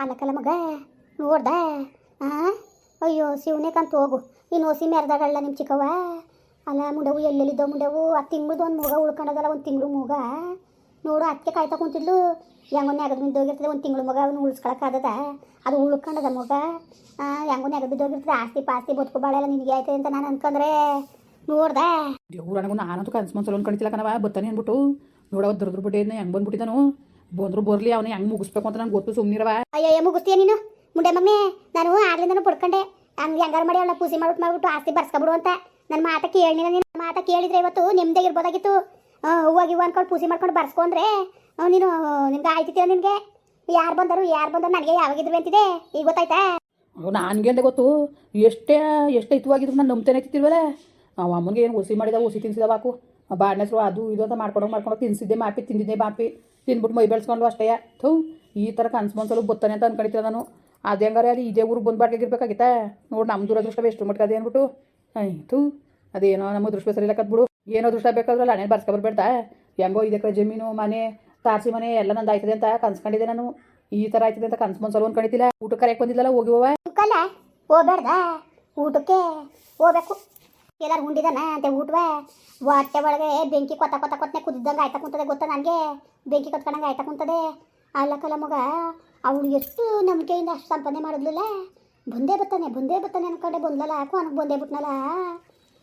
ಅಲ್ಲಕ್ಕಲ್ಲ ಮಗ, ನೋಡ್ದ? ಆ? ಅಯ್ಯೋ, ಶಿವನೇ ಕಂತ ಹೋಗು. ಇನ್ನು ಹೊಸಿ ಮೆರೆದಾಗಲ್ಲ ನಿಮ್ಮ ಚಿಕ್ಕವ್ವ. ಅಲ್ಲ, ಮುಂಡವು ಎಲ್ಲೆಲ್ಲಿದ್ದವು ಮುಂಡವು. ಆ ತಿಂಗ್ಳದ್ದು ಒಂದು ಮೂಗ ಉಳ್ಕೊಂಡದಲ್ಲ ಒಂದು ತಿಂಗಳು ಮೂಗ. ನೋಡು ಅದಕ್ಕೆ ಕಾಯ್ತಾ ಕುಂತಿದ್ಲು. ಹೆಂಗೋ ನೆಗದು ಬಿದ್ದೋಗಿರ್ತದೆ, ಒಂದು ತಿಂಗಳು ಮಗ ಅವನು ಉಳಿಸ್ಕೊಳಕ್ಕಾಗದ ಅದು ಉಳ್ಕೊಂಡದ ಮಗ. ಹೆಂಗೋ ನೆಗದು ಬಿದ್ದೋಗಿರ್ತದೆ, ಆಸ್ತಿ ಪಾಸ್ತಿ ಬದುಕೋಬಾಳೆಲ್ಲ ನಿನಗೆ ಆಯ್ತದೆ ಅಂತ ನಾನು ಅನ್ಕಂದ್ರೆ, ನೋಡ್ದೆ? ದೇವ್ರು, ನನಗೂ ನಾನಂತೂ ಕನ್ಸು ಮನ್ಸಲ್ಲಿ ಕಣಿತಿಲ್ಲ ಕಣವ ಬರ್ತಾನೆ ಅಂದ್ಬಿಟ್ಟು. ನೋಡವ ದುರ್ದ್ರ ಬಿಟ್ಟು ಹೆಂಗೆ ಬಂದ್ಬಿಟ್ಟಿದ್ದಾನು ಬಂದ್ರು ಬರ್ಲಿ ಅವ್ನು ಹೆಂಗ್ ಮುಗಿಸ್ಬೇಕು ಅಂತ ನಂಗೆ ಗೊತ್ತು ಸುಮ್ಮನಿರವ ಅಯ್ಯಯ್ಯ ಮುಗಿಸ್ತೀಯ ನೀನು? ಮುಂಡೆ ಮಮ್ಮಿ ನಾನು ಆಗ್ಲಿಂದನೂ ಪಡ್ಕೊಂಡೆ. ಹಂಗೆ ಹೆಂಗಾರ ಮಾಡಿ ಅವಳ ಪೂಜೆ ಮಾಡ್ಬಿಟ್ಟು ಮಾಡ್ಬಿಟ್ಟು ಆಸ್ತಿ ಬರ್ಸ್ಕೊಬಿಡು ಅಂತ. ನನ್ನ ಮಾತ ಕೇಳಿನ ನೀನು ಮಾತ ಕೇಳಿದ್ರೆ ಇವತ್ತು ನಿಮ್ದೇ ಇರ್ಬೋದಾಗಿತ್ತು. ಹೂವಾಗಿ ಹೂವು ಅನ್ಕೊಂಡು ಪೂಜೆ ಮಾಡ್ಕೊಂಡು ಬರ್ಸ್ಕೊಂಡ್ರೆ ನೀನು ನಿಮ್ಗೆ ಆಯ್ತಿತ್ತೀರ ನಿನಗೆ? ಯಾರು ಬಂದರು ಯಾರು ಬಂದರು ನನಗೆ ಯಾವಾಗಿದ್ರು ಅಂತಿದೆ? ಈಗ ಗೊತ್ತಾಯ್ತಾ? ನಾನು ಅಂತ ಗೊತ್ತು? ಎಷ್ಟೇ ಎಷ್ಟು ಹಿತವಾಗಿದ್ರು ನಾನು ನಂಬ್ತೇನೆ ತಿತ್ತಿಲ್ವಲ್ಲ ಅವ ಅಮ್ಮನಿಗೆ ಏನು ಹುಸಿ ಮಾಡಿದ ಹುಸಿ ತಿನ್ಸಿದ ಬಾಕು ಬಾಡಿನ ಹೆಸರು ಅದು ಇದು ಅಂತ ಮಾಡ್ಕೊಂಡು ಮಾಡ್ಕೊಂಡು ತಿನ್ಸಿದ್ದೆ ಮಾಪಿ ತಿಂದಿದ್ದೆ ಮಾಪಿ. ತಿಂದ್ಬಿಟ್ಟು ಮೈ ಬೆಳೆಸ್ಕೊಂಡು ಅಷ್ಟೇ. ಥೂ, ಈ ಥರ ಕನ್ಸು ಮನ್ಸಲು ಬರ್ತಾನೆ ಅಂತ ಅನ್ಕೊಂಡಿದ್ದೆ ನಾನು. ಅದು ಹೆಂಗಾರೆ ಅಲ್ಲಿ ಇದೇ ಊರಿಗೆ ಬಂದು ಬಾಡ್ಗಿರ್ಬೇಕಾಗಿತ್ತಾ ನೋಡಿ ನಮ್ಮ ದುರದೃಷ್ಟ ಎಷ್ಟು ಮಟ್ಕದೆ ಅಂದ್ಬಿಟ್ಟು ಐ, ಥೂ, ಅದೇನೋ ನಮ್ಮ ದೃಷ್ಟ ಸರಿ ಬಿಡು ಏನೋ ದೃಷ್ಟ ಬೇಕಾದ್ರಲ್ಲ ಹಣೆ ಬರ್ಸ್ಕೊ ಬರ್ಬೇಡ್ತಾ? ಹೆಂಗೋ ಕಡೆ ಜಮೀನು, ಮನೆ, ತಾರಸಿ ಮನೆ ಎಲ್ಲ ನಂದು ಆಯ್ತದೆ ಅಂತ ಕನ್ಸ್ಕೊಂಡಿದ್ದೆ ನಾನು. ಈ ಥರ ಆಯ್ತದೆ ಅಂತ ಕನ್ಸು ಮನ್ಸಲು ಅನ್ಕೊಂಡಿದ್ದಿಲ್ಲ. ಊಟಕ್ಕೆ ಕರೆಯಕ್ಕೆ ಬಂದಿದ್ದಲ್ಲ, ಹೋಗಿ ಹೋಗ್ಬೇಡ್ದ? ಊಟಕ್ಕೆ ಹೋಗ್ಬೇಕು. ಎಲ್ಲಾರು ಉಂಡಿದಾನ ಅಂತ ಊಟವೇ ಹೊಟ್ಟೆ ಒಳಗೆ ಬೆಂಕಿ ಕೊತ್ತ ಕೊತ್ತ ಕೊತ್ತನೆ ಕುದ್ದಂಗೆ ಆಯ್ತಾ ಕುಂತದೆ ಗೊತ್ತಾ ನನಗೆ? ಬೆಂಕಿ ಕೊತ್ಕೊಂಡಂಗೆ ಆಯ್ತಾ ಕುಂತದೆ? ಅಲ್ಲ ಕಲ ಮಗ ಅವಳು ಎಷ್ಟು ನಂಬಿಕೆಯಿಂದ ಅಷ್ಟು ಸಂಪಾದನೆ ಮಾಡಿದ್ಲಲ್ಲ? ಬಂದೇ ಬರ್ತಾನೆ ಬಂದೇ ಬರ್ತಾನೆ ಅನ್ಕೊಂಡೆ ಬಂದ್ಲಲ್ಲ? ಯಾಕೋ ನನಗೆ ಬಂದೇ ಬಿಟ್ನಲ್ಲ?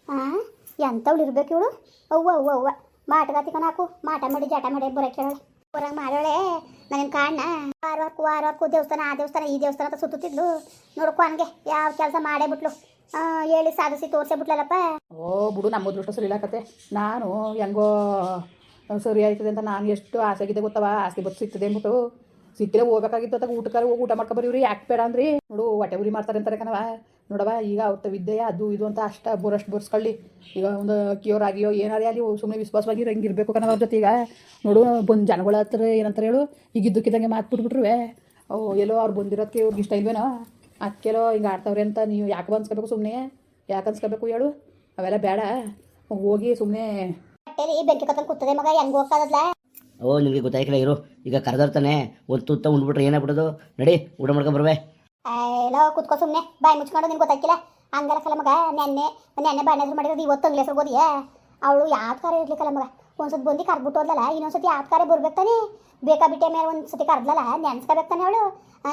ಹಾಂ ಎಂಥವ್ಳು ಇರ್ಬೇಕು ಇವಳು? ಅವ್ವ ಅವ್ವ ಅವ್ವ. ಮಾಟಗಾತಿ ಕಣಾಕು ಮಾಟ ಮಾಡಿ ಜಾಟ ಮಾಡಿ ಬರೋಕೆ ಹೇಳೋಳೆ ಹೊರಗೆ ಮಾಡೋಳೆ ನನ್ನ ಕಾರಣ ವಾರಕ್ಕೂ ವಾರಕ್ಕೂ ದೇವಸ್ಥಾನ ಆ ದೇವಸ್ಥಾನ ಈ ದೇವಸ್ಥಾನ ಅಂತ ಸುತ್ತುತ್ತಿದ್ಲು. ನೋಡ್ಕೊ ಹಂಗೆ ಯಾವ ಕೆಲಸ ಮಾಡೇ ಬಿಟ್ಲು. ಆ, ಹೇಳಿ ಸಾಧಿಸಿ ತೋರ್ಸೇ ಬಿಟ್ಲಲ್ಲಪ್ಪ ಓ, ಬಿಡು, ನಮ್ಮ ಸರಿ ಸರಿಲಾಕತ್ತೆ ನಾನು ಹೆಂಗೋ ಸರಿ ಆಯ್ತದೆ ಅಂತ ನಾನು ಎಷ್ಟು ಆಸೆಗಿದೆ ಗೊತ್ತವ? ಆಸೆ ಬತ್ತು ಸಿಗ್ತದೆ ಅಂದ್ಬಿಟ್ಟು. ಸಿಕ್ಕಿದ್ರೆ ಹೋಗ್ಬೇಕಾಗಿತ್ತು ಅಂತ ಊಟಕ್ಕಾರ ಹೋಗಿ ಊಟ ಮಾಡ್ಕೊ ಬರೀವ್ರಿ ಯಾಕೆ ಬೇಡ ಅಂದ್ರಿ? ನೋಡು, ಹೊಟ್ಟೆ ಉರಿ ಮಾಡ್ತಾರೆ ಅಂತಾರೆ ಕಣವ ನೋಡವ ಈಗ ಅವ್ರ ವಿದ್ಯೆ ಅದು ಇದು ಅಂತ ಅಷ್ಟ ಬೋರಷ್ಟು ಬೋರ್ಸ್ಕೊಳ್ಳಿ. ಈಗ ಒಂದು ಅಕ್ಕಿಯೋ ಆಗಿಯೋ ಏನಾರೇ ಅಲ್ಲಿ ಸುಮ್ಮನೆ ವಿಶ್ವಾಸವಾಗಿ ಇರಬೇಕು ಕಣವ ಜೊತೆ ಈಗ. ನೋಡು, ಬಂದು ಜನಗಳ ಹತ್ರ ಏನಂತಾರೆ ಹೇಳು? ಈಗ ಇದ್ದಕ್ಕಿದ್ದಂಗೆ ಮಾತು ಓ, ಎಲ್ಲೋ ಅವ್ರು ಬಂದಿರೋದಕ್ಕೆ ಇವ್ರಿಗೆ ಇಷ್ಟ ಇಲ್ವೇನೋ ಅದಕ್ಕೆಲ್ಲೋ ಹಿಂಗೆ ಆಡ್ತಾವ್ರಿ ಅಂತ ನೀವು ಯಾಕೆ ಅನ್ಸ್ಕೋಬೇಕು ಸುಮ್ಮನೆ ಯಾಕೆ ಅನ್ಸ್ಕೋಬೇಕು ಹೇಳು? ಅವೆಲ್ಲ ಬೇಡ. ಹೋಗಿ ಸುಮ್ಮನೆ ಕೂತದೆ ಮಗ ಹೆಂಗ್ ಹೋಗ್ತದಲ್ಲ ಓ ನಿಮಗೆ ಗೊತ್ತಾಯ್ಕಿಲ್ಲ ಇರು. ಈಗ ಕರೆದರ್ತಾನೆ ಒಂದು ತುತ್ತ ಉಂಡ್ಬಿಟ್ರೆ ಏನಾಗ್ಬಿಡೋದು? ನಡಿ ಊಟ ಮಾಡ್ಕೊಂಡು ಬರುವೆ. ಎಲ್ಲೋ ಕುತ್ಕೋ ಸುಮ್ಮನೆ ಬಾಯಿ ಮುಚ್ಕೊಂಡು ನಿನ್ಗೆ ಗೊತ್ತಾಯ್ಕಿಲ್ಲ? ಹಂಗಲ್ಲ ಕಲ ಮಗ ನೆನ್ನೆ ನೆನ್ನೆ ಬಾಣೆದ್ರು ಮಾಡಿರೋದು ಇವತ್ತು ಅಂಗ್ಲ ಹೆಸರು ಗೋದಿಯಾ ಅವಳು ಯಾವ ಥರ ಇರ್ಲಿಕ್ಕಲ್ಲ ಮಗ? ಒಂದ್ಸತಿ ಬಂದು ಕರ್ಬಿಟ್ಟು ಹೋದ್ಲಲ್ಲ ಇನ್ನೊಂದ್ಸತಿ ಯಾವ್ದು ಕಾರ್ಯ ಬರ್ಬೇಕು ತಾನೆ? ಬೇಕಾ ಬಿಟ್ಟೆ ಮೇಲೆ ಒಂದು ಸತಿ ಕರ್ದಲ್ಲ ನೆನ್ಸ್ಕೋಬೇಕಾನೆ ಅವಳು?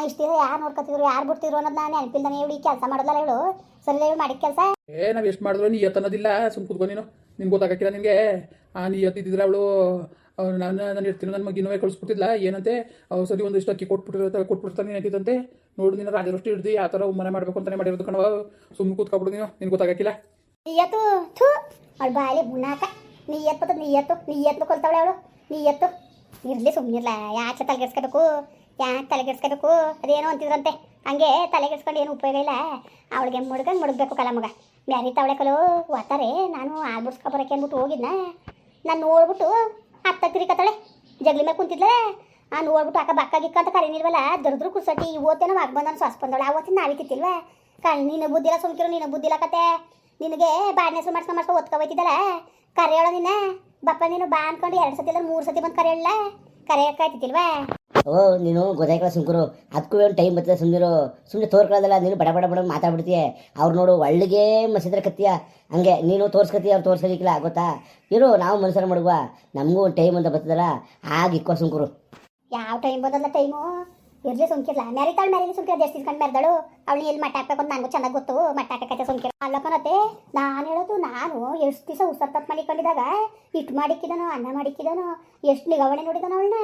ಇಷ್ಟು ಯಾರು ನೋಡ್ಕೊತಿದ್ರು ಯಾರು ಬಿಡ್ತಿದ್ರು ನಾನು ನೆನಪಿಲ್ದಾನೆ ಇವಳು ಈ ಕೆಲಸ ಮಾಡೋದಲ್ಲ ಇವಳು. ಸರಿ ಇವಳು ಮಾಡಿದ ಕೆಲಸ? ಏ ನಾವು ಎಷ್ಟು ಮಾಡಿದ್ರು ನೀ ಅನ್ನೋದಿಲ್ಲ ಸುಮ್ ಕೂತ್ಕೊ ನೀನು. ನಿನ್ಗೆ ಗೊತ್ತಾಗಕ್ಕಿಲ್ಲ ನಿನಗೆ? ಆ ನೀ ಎತ್ತಿದ್ರೆ ಅವಳು ನಾನು ನಾನು ಇರ್ತೀನಿ ನನ್ನ ಮಗಿನವೇ ಕಳಿಸ್ಬಿಟ್ಟಿಲ್ಲ ಏನಂತೆ? ಅವ್ರು ಸರಿ ಒಂದಿಷ್ಟು ಅಕ್ಕಿ ಕೊಟ್ಬಿಟ್ಟಿರೋ ಕೊಟ್ಬಿಡ್ತಾನೆ ಏನಾಗಿದ್ದಂತೆ ನೋಡು ನೀನು ರಾಜರಷ್ಟು ಹಿಡ್ದು ಯಾವ ಥರ ಮನೆ ಮಾಡಬೇಕು ಅಂತಲೇ ಮಾಡಿರೋದು ಕಣವ ಸುಮ್ಮನೆ ಕೂತ್ಕೊಬಿಡು ನೀನು ನಿನ್ಗೆ ಗೊತ್ತಾಗಕ್ಕಿಲ್ಲ. ನೀಯತ್ತು ಥೂ ಅವಳು ಬಾಯಲ್ಲಿ ಬುಣ್ಣಾಕ ನೀ ಎತ್ತು ನೀ ಎತ್ತು ಕೊಲ್ತಾವಳೆ ಅವಳು. ನೀ ಎತ್ತು. ಇರಲಿ ಸುಮ್ಮನಿರ್ಲ ಯಾಕೆ ತಲೆಗೆಡ್ಸ್ಕೋಬೇಕು? ಯಾಕೆ ತಲೆಗೆಡ್ಸ್ಕೋಬೇಕು? ಅದೇನೋ ಅಂತಿದ್ರಂತೆ. ಹಂಗೆ ತಲೆಗೆಡ್ಸ್ಕೊಂಡು ಏನು ಉಪಯೋಗ ಇಲ್ಲ. ಅವಳಿಗೆ ಮುಡ್ಗಂಗೆ ಮುಡುಗಬೇಕು ಕಲ ಮಗ ಮ್ಯಾರಿ ತಾವಳೆ ಕಲು ಓದ್ತಾರೆ ನಾನು ಆಲ್ಬಿಡ್ಸ್ಕೊ ಬರೋಕೆ ಅಂದ್ಬಿಟ್ಟು ಹೋಗಿದ್ನ. ನಾನು ನೋಡ್ಬಿಟ್ಟು ಹತ್ತ ತಿರುಗತ್ತಾಳೆ ಜಗ್ಲಿ ಮೇಲೆ ಕುಂತಿದ್ಲೆ. ಆ ನೋಡ್ಬಿಟ್ಟು ಅಕ್ಕ ಬಕ್ಕ ಗಿಕ್ಕ ಅಂತ ಕರೀನಿಲ್ವಲ್ಲ ದರದ್ರು ಕುಸಟಿ ಇವತ್ತೇನೋ ಆಗ ಬಂದ ಶ್ವಾಸ ಬಂದವಳು. ಅವತ್ತಿನ ನಾವೇ ತಿತ್ತಿಲ್ವ ಕಣ್ ನೀನು ಬುದ್ಧಿಲ್ಲ ಸುಮ್ಕಿರು ನೀನು ಬುದ್ಧಿಲ್ಲ ಕತೆ. ನಿನಗೆ ಬಾಡ್ನೆ ಮಾಡ್ಸ್ಕೊಂಡು ಮಾಡ್ಸ್ಕೊಂಡು ಒತ್ಕೊ ಹೋಯ್ತಿದ್ದಲ್ಲ ಕರೆಯೋಳ ನಿನ್ನ ಬಪ್ಪ ನೀನು ಬಾ ಅನ್ಕೊಂಡು ಎರಡು ಸತಿ ಇಲ್ಲ ಮೂರು ಸತಿ ಬಂದು ಕರೆಯೋಳ ಕರೆಯೋಕ್ಕಾಯ್ತಿಲ್ವಾ ಓ ನೀನು ಗೊತ್ತಾಯ್ಕಲ್ಲ ಸುಮ್ಕರು ಅದಕ್ಕೂ ಒಂದು ಟೈಮ್ ಬರ್ತದೆ ಸುಮ್ಮನಿರು ಸುಮ್ಮನೆ ತೋರ್ಕೊಳ್ಳೋದಲ್ಲ ನೀನು ಬಡ ಬಡ ಬಡ ಮಾತಾಡ್ಬಿಡ್ತೀಯ. ಅವ್ರು ನೋಡು ಒಳ್ಳಿಗೆ ಮಸಿದ್ರೆ ಕತ್ತೀಯ. ಹಂಗೆ ನೀನು ತೋರ್ಸ್ಕತ್ತೀಯ ಅವ್ರು ತೋರ್ಸಲಿಕ್ಕಿಲ್ಲ ಗೊತ್ತಾ? ಇರು ನಾವು ಮನುಷ್ಯರ ಮಾಡುವ ನಮಗೂ ಒಂದು ಟೈಮ್ ಅಂತ ಬರ್ತದಲ್ಲ ಆಗ ಇಕ್ಕೋ ಸುಮ್ಕರು ಯಾವ ಟೈಮ್ ಬಂದಲ್ಲ ಟೈಮು? ಇರ್ಲಿ ಸುಮ್ಕಿರ್ಲ. ಮ್ಯಾರಿತಾಳ ಮ್ಯಾರಿ ಸುಮ್ಕಿರ ಜಾಸ್ತಿ ಇಸ್ಕೊಂಡ್ ಮೆರ್ದಳು ಅವಳು ಎಲ್ಲಿ ಮಟ್ಟ ಹಾಕ್ಬೇಕು ನನಗೂ ಚೆನ್ನಾಗಿ ಗೊತ್ತು. ಮಟ್ಟ ಹಾಕಕ್ಕೆ ಸುಮ್ಕಿರ ಅಲ್ಲಪ್ಪನತೆ ನಾನು ಹೇಳೋದು, ನಾನು ಎಷ್ಟು ದಿವಸ ಉಸರ್ ತಪ್ಪು ಮಾಡಿಕೊಂಡಿದ್ದಾಗ ಇಟ್ಟು ಮಾಡಿಕ್ಕಿದನೋ, ಅನ್ನ ಮಾಡಿಕ್ಕಿದನೋ, ಎಷ್ಟು ನಿಗಾವಣೆ ನೋಡಿದನೋ ಅವಳನ್ನ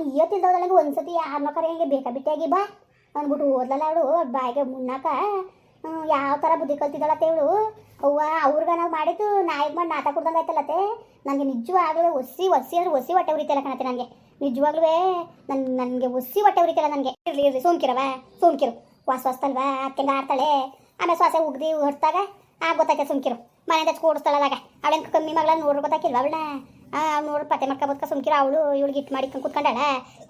ನೀಯೋ ತಿಳ್ದೋದಲ್ಲ ಒಂದ್ಸತಿ ಯಾರನ್ನೋ ಕರೆಯಂಗೆ ಬೇಕಾ ಬಿಟ್ಟಾಗಿ ಬಾ ಅಂದ್ಬಿಟ್ಟು ಓದ್ಲಲ್ಲ ಅವಳು ಬಾಯಿಗೆ ಮುನ್ನಾಕ ಯಾವ ಥರ ಬುದ್ಧಿ ಕಲ್ತಿದ್ದಾಳತ್ತೆ ಇವಳು. ಅವ್ವ, ಅವ್ರಿಗೆ ನಾವು ಮಾಡಿದ್ದು ನಾಯಿಗೆ ಮಾಡಿ ನಾಟ ಕುಡ್ದಂಗೆ ಆಯ್ತಲ್ಲತ್ತೆ ನನಗೆ ನಿಜವಾಗಲೂ ಒಸಿ ಒಸಿ ಅಂದ್ರೆ ಒಸಿ ಹೊಟ್ಟೆ ಉರಿತಲ್ಲ ಕಣತ್ತೆ ನನಗೆ ನಿಜವಾಗ್ಲೂ ನನ್, ನನಗೆ ಉಸಿ ಹೊಟ್ಟೆ ಉರಿತಿಲ್ಲ ನನಗೆ. ಇರ್ಲಿ ಇರ್ಲಿ, ಸೋಂಕಿರವ, ಸೋಂಕಿರು. ವಾಸ ಹೊಸ್ತಲ್ವಾ ಅತ್ತೆಂಗ ಆಡ್ತಾಳೆ. ಆಮೇಲೆ ಶ್ವಾಸ ಉಗ್ದಿ ಹೊಡ್ತಾಗ ಆ ಗೊತ್ತಾಯ್ತೆ ಸುಮ್ಕಿರು ಮನೆಯಿಂದ ಕೂಡಿಸ್ತಾಳಾಗ ಅವಳೇನು ಕಮ್ಮಿ ಮಗಳ ನೋಡ್ರು ಗೊತ್ತಾಕಿಲ್ವ ಅವಳನ್ನ? ಆ, ಅವ್ಳು ನೋಡು ಪತ್ತೆ ಬದ್ಕ ಸುಮ್ಕಿರ ಅವಳು ಇವಳು ಇಟ್ಟು ಮಾಡಿ ಕೂತ್ಕೊಂಡಾಳ.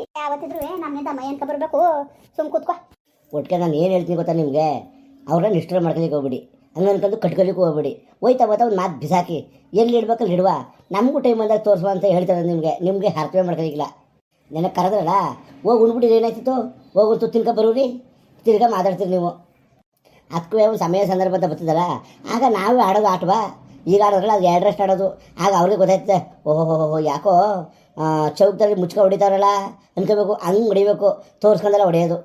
ಯಾವತ್ತಿದ್ರು ನಮ್ಮನೆ ದಮ್ಮ ಅನ್ಕೊ ಬರಬೇಕು? ಸುಮ್ ಕೂತ್ಕೋ. ಒಟ್ಟಿಗೆ ನಾನು ಏನು ಹೇಳ್ತೀನಿ ಗೊತ್ತಾ ನಿಮಗೆ? ಅವ್ರನ್ನ ನಿಷ್ಠರ ಮಾಡ್ಕೊಳಿಕ್ಕೆ ಹೋಗ್ಬಿಡಿ. ಹಂಗೆ ಅನ್ಕೊಂಡು ಕಟ್ಕೊಲಿಕ್ಕೆ ಹೋಗ್ಬೇಡಿ. ಹೋಯ್ತಾ ಹೋಯ್ತಾ ಒಂದು ಮಾತು ಬಿಸಾಕಿ, ಎಲ್ಲಿ ಇಡ್ಬೇಕಲ್ಲಿ ಇಡುವ? ನಮಗೂ ಟೈಮ್ ಅಂದಾಗ ತೋರಿಸುವ ಅಂತ ಹೇಳ್ತಾರೆ ನಿಮಗೆ ನಿಮಗೆ ಅರ್ಥವೇ ಮಾಡ್ಕೊಳಿಕ್ಕಿಲ್ಲ. ನೆನಕ್ಕೆ ಕರೆದ್ರಲ್ಲ, ಹೋಗಿ ಉಣ್ಬಿಡಿ ಏನಾಯ್ತಿತ್ತು? ಹೋಗ್ಬಿಟ್ಟು ತಿನ್ಕೊ ಬರೋರಿ. ತಿರ್ಗ ಮಾತಾಡ್ತೀರಿ ನೀವು. ಅದಕ್ಕೂ ಒಂದು ಸಮಯ ಸಂದರ್ಭ ಅಂತ ಬರ್ತದಲ್ಲ, ಆಗ ನಾವೇ ಆಡೋದು ಆಟವಾ? ಈಗ ಆಡೋದ್ರಲ್ಲ ಅದು ಎರಡರಷ್ಟು ಆಡೋದು. ಆಗ ಅವ್ರಿಗೆ ಗೊತ್ತಾಯ್ತದೆ ಓಹೋ ಯಾಕೋ ಚೌಕದಲ್ಲಿ ಮುಚ್ಕೊ ಹೊಡಿತಾರಲ್ಲ, ಅನ್ಕೋಬೇಕು, ಹಂಗೆ ಹೊಡಿಬೇಕು, ತೋರಿಸ್ಕೊಂಡಲ್ಲ ಹೊಡೆಯೋದು.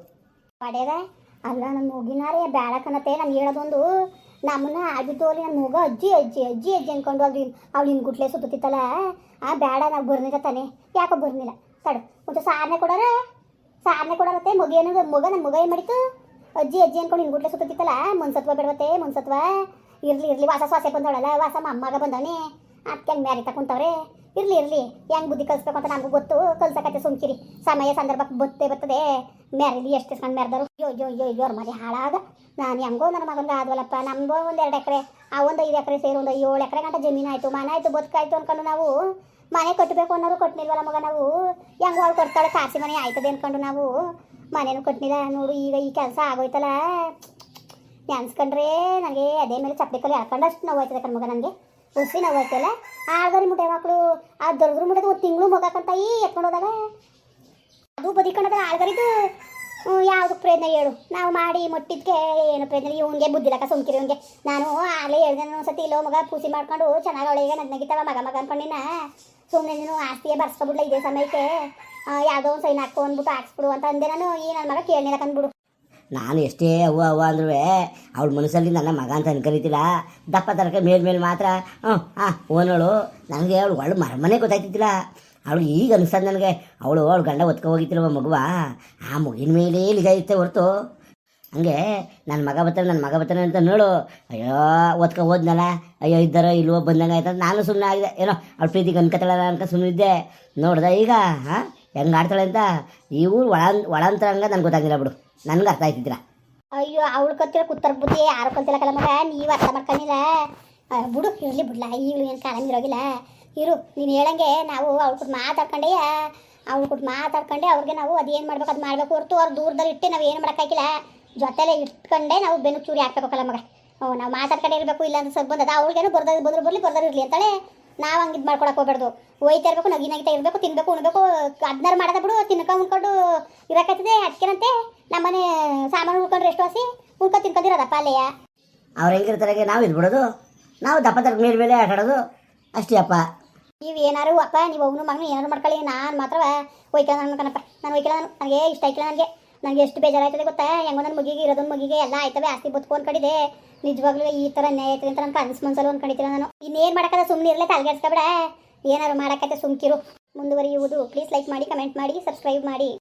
ಅಲ್ಲ ನನ್ನ ಹೋಗಿನಾರೇ ಬೇಡ ನಾನು ಹೇಳೋದೊಂದು. ನಮ್ಮನ್ನ ಆಡಿದ್ದು ತೋರಿ ನನ್ನ ಮಗ ಅಜ್ಜಿ ಅಜ್ಜಿ ಅಜ್ಜಿ ಅಜ್ಜಿ ಅನ್ಕೊಂಡು ಅದು ಅವ್ಳು ಹಿಂಗೆ ಗುಟ್ಲೆ ಸುತ್ತಿತ್ತಲ್ಲ ಆ ಬೇಡ, ನಾವು ಬರ್ನಿಲ್ಲ ತಾನೆ. ಯಾಕೋ ಬರ್ನಿಲ್ಲ. ತಡು ಮತ್ತೆ ಸಾರನೆ ಕೊಡೋರ. ಸಾರನೆ ಕೊಡೋರತ್ತೆ, ಮಗ ಏನು, ಮಗ ನನ್ನ ಮಗ ಏನು ಮಾಡಿತು ಅಜ್ಜಿ ಅಜ್ಜಿ ಅನ್ಕೊಂಡು ಹಿಂಗೆ ಗುಟ್ಲೆ ಸುತ್ತಿತ್ತಲ್ಲ ಮನ್ಸತ್ವ ಬಿಡ್ವತ್ತೆ, ಮನ್ಸತ್ವ. ಇರಲಿ ಇರಲಿ, ವಾಸ ಸ್ವಾಸೆ ಬಂದವಳಲ್ಲ, ವಾಸ ಅಮ್ಮಗ ಬಂದವನೇ ಅದಕ್ಕೆ ಮ್ಯಾರಿ ತಕೊಂತವ್ರೆ ಇರ್ಲಿ ಇರ್ಲಿ ಹೆಂಗೆ ಬುದ್ಧಿ ಕಲಿಸ್ಬೇಕು ಅಂತ ನಮಗೂ ಗೊತ್ತು ಕಲ್ಸಕತ್ತೆ ಸುಮ್ಕಿರಿ ಸಮಯ ಸಂದರ್ಭಕ್ಕೆ ಬತ್ತೇ ಬರ್ತದೆ ಮ್ಯಾರಿಲಿ ಎಷ್ಟು ಸಣ್ಣ ಮ್ಯಾರ್ದರು ಅಯ್ಯೋ ಯೋ ಯೋ ಯೋರ್ ಮನೆ ಹಾಳಾಗ ನಾನು ಹೆಂಗೋ ನನ್ನ ಮಗಂಗೆ ಆದ್ವಲ್ಲಪ್ಪ ನಮ್ಗೋ ಒಂದು ಎರಡು ಎಕರೆ ಆ ಒಂದು ಐದು ಎಕರೆ ಸೇರಿ ಒಂದು ಏಳು ಎಕರೆ ಗಂಟ ಜಮೀನು ಆಯಿತು ಮನೆ ಆಯಿತು ಬದುಕಾಯ್ತು ಅನ್ಕೊಂಡು ನಾವು ಮನೆ ಕಟ್ಟಬೇಕು ಅನ್ನೋರು ಕೊಟ್ಟಿಲ್ವಲ್ಲ ಮಗ ನಾವು ಹೆಂಗೆ ಅವ್ಳು ಕೊಡ್ತಾಳೆ ಕಾಸಿ ಮನೆ ಆಯ್ತದೆ ಅನ್ಕೊಂಡು ನಾವು ಮನೇನು ಕೊಟ್ಟಿಲ್ಲ ನೋಡು ಈಗ ಈ ಕೆಲಸ ಆಗೋಯ್ತಲ್ಲ ನೆನ್ಸ್ಕೊಂಡ್ರೆ ನನಗೆ ಅದೇ ಮೇಲೆ ಚಪ್ಪಲಿ ಕಲ್ಲಿ ಹಾಕೊಂಡಷ್ಟು ನೋವು ಆಯ್ತದೆ ಕಣ್ಮಗ ನನಗೆ ಉಸಿ ನಾವು ಆಯ್ತಲ್ಲ ಆಳ್ಗರಿ ಮುಟ್ಟೆ ಮಕ್ಕಳು ಆ ದೊಡ್ಡ ಮುಟ್ಟದ ಒಂದು ತಿಂಗಳು ಮಗಕ್ಕಂತ ಈ ಎತ್ಕೊಂಡು ಹೋದಾಗ ಅದು ಬದಿಕೊಂಡದ ಆಳ್ಗರಿದು ಯಾವುದು ಪ್ರಯತ್ನ ಹೇಳು. ನಾವು ಮಾಡಿ ಮುಟ್ಟಿದ್ಕೆ ಏನು ಪ್ರಯತ್ನ ಇವಂಗೆ ಬುದ್ಧಿಲಕ್ಕ ಸುಮ್ಕಿರಿ ಇವಂಗೆ. ನಾನು ಆಗಲೇ ಹೇಳಿದೆ ಒಂದ್ಸತಿ ಇಲ್ಲೋ ಮಗ ಪೂಸಿ ಮಾಡ್ಕೊಂಡು ಚೆನ್ನಾಗಿ ಅವಳಿಗೆ ನಗ್ನಗಿತ್ತವ ಮಗ ಮಗ ಅನ್ಕೊಂಡಿನ. ಸುಮ್ಮನೆ ನೀನು ಆಸ್ತಿಯೇ ಬರ್ಸ್ಕೊಬಿಡ್ಲ, ಇದೇ ಸಮಯಕ್ಕೆ. ಯಾವುದೋ ಒಂದು ಸೈನ್ ಹಾಕೋ ಅಂದ್ಬಿಟ್ಟು ಹಾಕ್ಸ್ಬಿಡು ಅಂತ ಅಂದೆ ನಾನು. ಈ ನನ್ನ ಮಗ ಕೇಳಿಲ್ಲ ಕಂದ್ಬಿಡು ನಾನು ಎಷ್ಟೇ ಅವ್ವ ಅವ್ವ ಅಂದ್ರೂ ಅವಳ ಮನಸ್ಸಲ್ಲಿ ನನ್ನ ಮಗ ಅಂತ ಅನ್ಕರಿತಿಲ್ಲ. ದಪ್ಪ ತರಕ ಮೇಲ್ಮೇಲೆ ಮಾತ್ರ. ಹ್ಞೂ ಹಾಂ, ಓನಳು. ನನಗೆ ಅವಳು ಒಳ್ಳೆ ಮರಮನೆ ಗೊತ್ತಾಯ್ತಿದ್ದಿಲ್ಲ. ಅವಳು ಈಗ ಅನಿಸ್ತದೆ ನನಗೆ, ಅವಳು ಅವಳು ಗಂಡ ಒತ್ಕೊ ಅವ ಮಗುವ? ಆ ಮಗಿನ ಮೇಲೆ ನಿಜ ಹೊರ್ತು. ಹಂಗೆ ನನ್ನ ಮಗ ಬರ್ತಾನೆ ನನ್ನ ಮಗ ಬರ್ತಾನೆ ಅಂತ ನೋಡು. ಅಯ್ಯೋ ಒತ್ಕೊ ಹೋದ್ನಲ್ಲ. ಅಯ್ಯೋ, ಇದ್ದಾರೋ ಇಲ್ವೋ ಬಂದಂಗೆ ಆಯ್ತು ನಾನು ಸುಮ್ಮನೆ ಆಗಿದೆ ಏನೋ ಅವಳು ಪ್ರೀತಿಗೆ ಅನ್ಕತ್ತಲ್ಲ ಅನ್ಕ ಸುಮ್ಮನಿದ್ದೆ ನೋಡ್ದೆ ಈಗ, ಹಾಂ, ಹೆಂಗೆ ಆಡ್ತಾಳೆ ಅಂತ. ಈ ಊರು ಒಳ ಒಳಂತರ ಹಂಗೆ ನನಗೆ ಗೊತ್ತಾಗಿಲ್ಲ ಬಿಡು. ನನಗೆ ಅರ್ಥ ಆಯ್ತಿದ್ದಿಲ್ಲ ಅಯ್ಯೋ, ಅವಳು ಕತ್ತಿರ ಕುತ್ತರ್ ಬುದ್ಧಿ, ಯಾರು ಕಲ್ತಿಲ್ಲ ಕಲ ಮಗ, ನೀವು ಅರ್ಥ ಮಾಡ್ಕೊಂಡಿಲ್ಲ. ಬಿಡು, ಇರಲಿ ಬಿಡ್ಲ, ಈಗಲೂ ಏನು ಕಾಲ ಇರೋಗಿಲ್ಲ. ಇರು, ನೀನು ಹೇಳಂಗೆ ನಾವು ಅವ್ಳ ಕೊಟ್ಟು ಮಾತಾಡ್ಕೊಂಡೆ ಅವ್ಳ ಕೊಟ್ಟು ಮಾತಾಡ್ಕೊಂಡೆ, ಅವ್ರಿಗೆ ನಾವು ಅದೇನು ಮಾಡ್ಬೇಕು ಅದು ಮಾಡಬೇಕು ಹೊರತು ಅವ್ರು ದೂರದಲ್ಲಿ ಇಟ್ಟು ನಾವು ಏನು ಮಾಡೋಕ್ಕಾಗಿಲ್ಲ ಜೊತೆಲೆ ಇಟ್ಕೊಂಡೆ ನಾವು ಬೆನ್ನು ಚೂರಿ ಹಾಕ್ಬೇಕು ಕಲ ಮಗ. ನಾವು ಮಾತಾಡ್ಕೊಂಡೇ ಇರಬೇಕು ಇಲ್ಲ ಅಂತ ಸ್ವಲ್ಪ ಬಂದದ. ಅವ್ಳಿಗೇನು ಬರ್ದ ಬಂದ್ರು ಬರಲಿ ಬರ್ದಾರು ಇರಲಿ ಅಂತಾಳೆ. ನಾವು ಹಂಗೆ ಇದು ಮಾಡ್ಕೊಳಕ್ಕೆ ಹೋಗ್ಬಾರ್ದು. ಹೋಯ್ತಾ ಇರಬೇಕು ನಗಿ ನಗಿತಾ ಇರಬೇಕು ತಿನ್ಬೇಕು ಉಣ್ಬೇಕು ಅದನ್ನಾರು ಮಾಡೋದ ಬಿಡು ತಿನ್ಕೊ ಉಣ್ಕೊಂಡು ಇರೋಕತ್ತಿದೆ ಅದಕ್ಕೇನಂತೆ ನಮ್ಮನೆ ಸಾಮಾನು ಉಳ್ಕೊಂಡ್ರೆ ಎಷ್ಟು ಹಸಿ ಉಳ್ಕೊಂಡು ತಿನ್ಕೊಂಡಿರೋದಪ್ಪ ಅಲ್ಲೆಯ ಅವ್ರು ಹೆಂಗಿರ್ತಾರೆ ನಾವು ಇದ್ಬಿಡೋದು ನಾವು ದಪ್ಪ ತರಕ ಮೇಲೆ ಮೇಲೆ ಆಟಾಡೋದು. ಅಷ್ಟೇ ಅಪ್ಪ. ನೀವು ಏನಾರು ಅಪ್ಪ ನೀವು ಅವನು ಮಗನು ಏನಾರು ಮಾಡ್ಕೊಳ್ಳಿ ನಾನು ಮಾತ್ರ ಒಯ್ಕಲ್ಲ ಅನ್ಕನಪ್ಪ ನಾನು ನಾನು ನನಗೆ ಇಷ್ಟ ಆಯ್ತಿಲ್ಲ ನನಗೆ. ನನಗೆ ಎಷ್ಟು ಬೇಜಾರಾಯ್ತದೆ ಗೊತ್ತಾ? ಹೆಂಗೋ ನನ್ನ ಮಗಿಗೆ, ಇರೋದೊಂದು ಮಗಿಗೆ ಎಲ್ಲ ಆಯ್ತವೆ, ಆಸ್ತಿ ಬದುಕು ಕಡಿದೆ ನಿಜವಾಗ್ಲೂ ಈ ಥರ ನ್ಯಾಯ ಆಯ್ತದೆ ಅಂತ ನನ್ನ ಕನಸು ಮನ್ಸಲ್ಲಿ ಕಡಿತೀನಿ ನಾನು. ಇನ್ನೇನು ಮಾಡೋಕ್ಕದ ಸುಮ್ಮನೆ ಇರಲೇ ತಲೆಗೆಡ್ಸ್ಕೊಬೇಡ ಏನಾರು ಮಾಡೋಕ್ಕೈತೆ ಸುಮ್ಕಿರು. ಮುಂದುವರಿಯುವುದು. ಪ್ಲೀಸ್ ಲೈಕ್ ಮಾಡಿ ಕಮೆಂಟ್ ಮಾಡಿ ಸಬ್ಸ್ಕ್ರೈಬ್ ಮಾಡಿ.